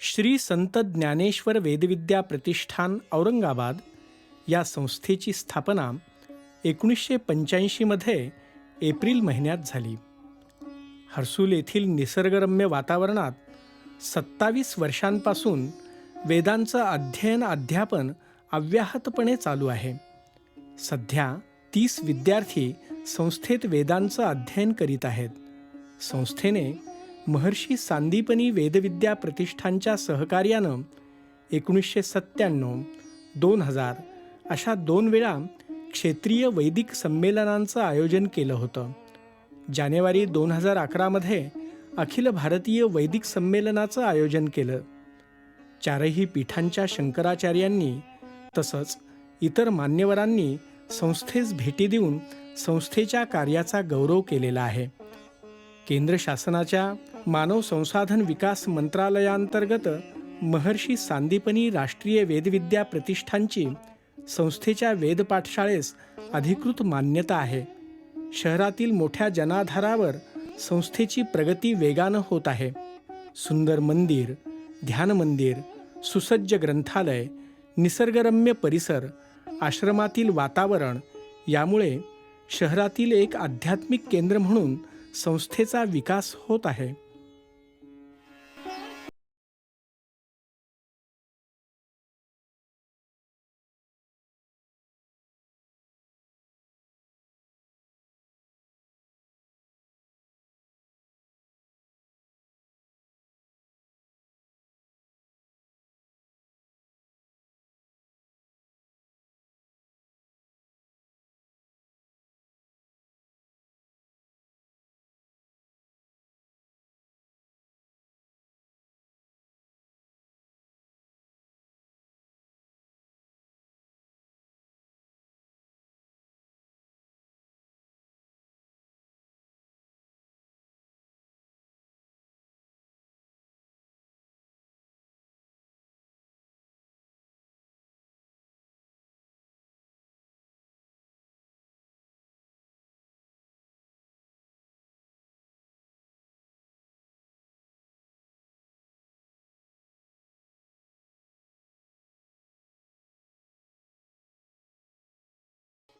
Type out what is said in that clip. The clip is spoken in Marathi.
श्री संत ज्ञानेश्वर वेदविद्या प्रतिष्ठान औरंगाबाद या संस्थेची स्थापना एकोणीसशे पंच्याऐंशीमध्ये एप्रिल महिन्यात झाली. हर्सूल येथील निसर्गरम्य वातावरणात सत्तावीस वर्षांपासून वेदांचं अध्ययन अध्यापन अव्याहतपणे चालू आहे. सध्या तीस विद्यार्थी संस्थेत वेदांचं अध्ययन करीत आहेत. संस्थेने महर्षी सांदीपनी वेदविद्या प्रतिष्ठानच्या सहकार्यानं एकोणीसशे सत्त्याण्णव दोन हजार अशा दोन वेळा क्षेत्रीय वैदिक संमेलनांचं आयोजन केलं होतं. जानेवारी दोन हजार अकरामध्ये अखिल भारतीय वैदिक संमेलनाचं आयोजन केलं. चारही पीठांच्या शंकराचार्यांनी तसंच इतर मान्यवरांनी संस्थेस भेटी देऊन संस्थेच्या कार्याचा गौरव केलेला आहे. केंद्र शासनाच्या मानव संसाधन विकास मंत्रालयांतर्गत महर्षी सांदीपनी राष्ट्रीय वेदविद्या प्रतिष्ठानची संस्थेच्या वेदपाठशाळेस अधिकृत मान्यता आहे. शहरातील मोठ्या जनाधारावर संस्थेची प्रगती वेगानं होत आहे. सुंदर मंदिर ध्यान मंदिर सुसज्ज ग्रंथालय निसर्गरम्य परिसर आश्रमातील वातावरण यामुळे शहरातील एक आध्यात्मिक केंद्र म्हणून संस्थेचा विकास होत आहे.